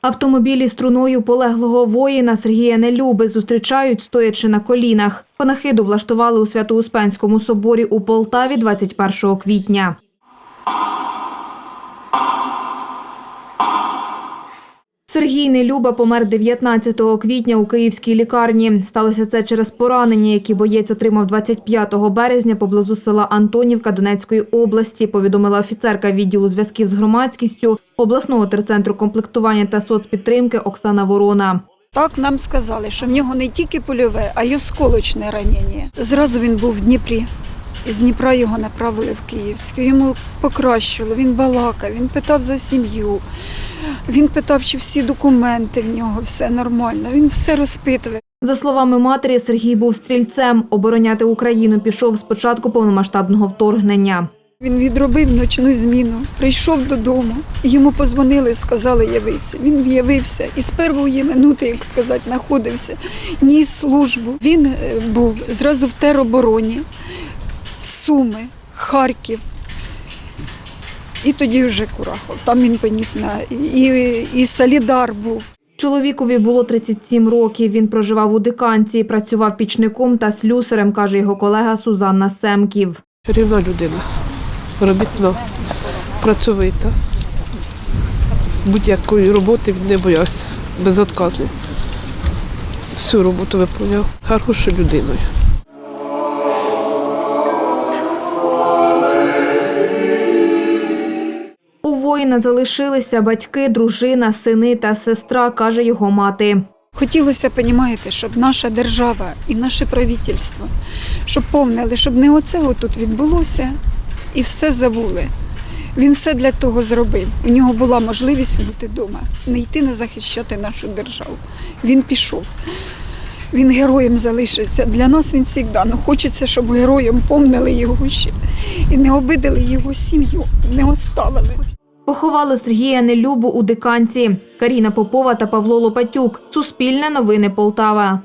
Автомобілі струною полеглого воїна Сергія Нелюби зустрічають, стоячи на колінах. Панахиду влаштували у Свято-Успенському соборі у Полтаві 21 квітня. Сергій Нелюба помер 19 квітня у київській лікарні. Сталося це через поранення, які боєць отримав 25 березня поблизу села Антонівка Донецької області, повідомила офіцерка відділу зв'язків з громадськістю обласного терцентру комплектування та соцпідтримки Оксана Ворона. Так нам сказали, що в нього не тільки польове, а й осколочне ранення. Зразу він був в Дніпрі. З Дніпра його направили в Київську. Йому покращило, він балакав, він питав за сім'ю. Він питав, чи всі документи в нього, все нормально. Він все розпитував. За словами матері, Сергій був стрільцем. Обороняти Україну пішов з початку повномасштабного вторгнення. Він відробив ночну зміну, прийшов додому. Йому позвонили, сказали явитися. Він явився і з першої минути, як сказати, знаходився, ніс службу. Він е, був зразу в теробороні, Суми, Харків. І тоді вже Курахов. Там він поніс на і, і Солідар був. Чоловікові було 37 років. Він проживав у Диканці, працював пічником та слюсарем, каже його колега Сузанна Семків. Чарівна людина, робітна, працьовита. Будь-якої роботи він не боявся, безотказний. Всю роботу виповняв хорошою людиною. Воїна залишилися батьки, дружина, сини та сестра, каже його мати. Хотілося, понімаєте, щоб наша держава і наше правительство, щоб повнили, щоб не оце тут відбулося і все забули. Він все для того зробив. У нього була можливість бути вдома, не йти не захищати нашу державу. Він пішов. Він героєм залишиться. Для нас він завжди. Ну, хочеться, щоб героєм помнили його ще і не обидали його сім'ю, не оставили. Поховали Сергія Нелюбу у Диканці. Каріна Попова та Павло Лопатюк. Суспільне новини Полтава.